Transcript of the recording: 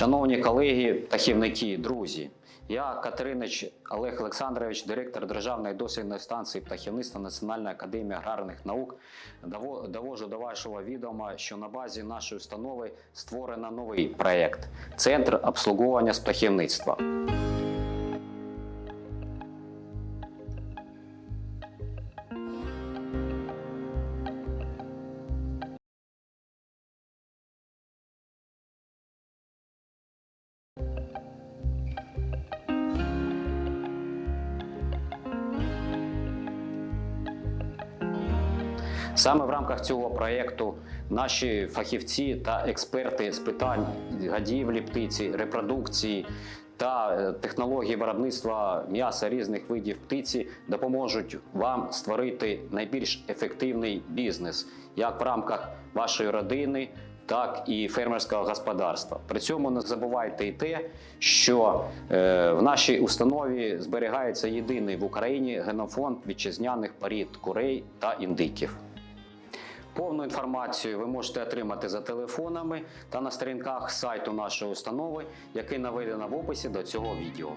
Шановні колеги, птахівники, друзі, я Катеринич Олег Олександрович, директор Державної дослідної станції птахівництва Національної академії аграрних наук. Довожу до вашого відома, що на базі нашої установи створено новий проєкт Центр обслуговування з птахівництва. Саме в рамках цього проєкту наші фахівці та експерти з питань гадівлі птиці, репродукції та е, технології виробництва м'яса різних видів птиці допоможуть вам створити найбільш ефективний бізнес як в рамках вашої родини. Так і фермерського господарства. При цьому не забувайте і те, що е, в нашій установі зберігається єдиний в Україні генофонд вітчизняних порід курей та індиків. Повну інформацію ви можете отримати за телефонами та на сторінках сайту нашої установи, який наведено в описі до цього відео.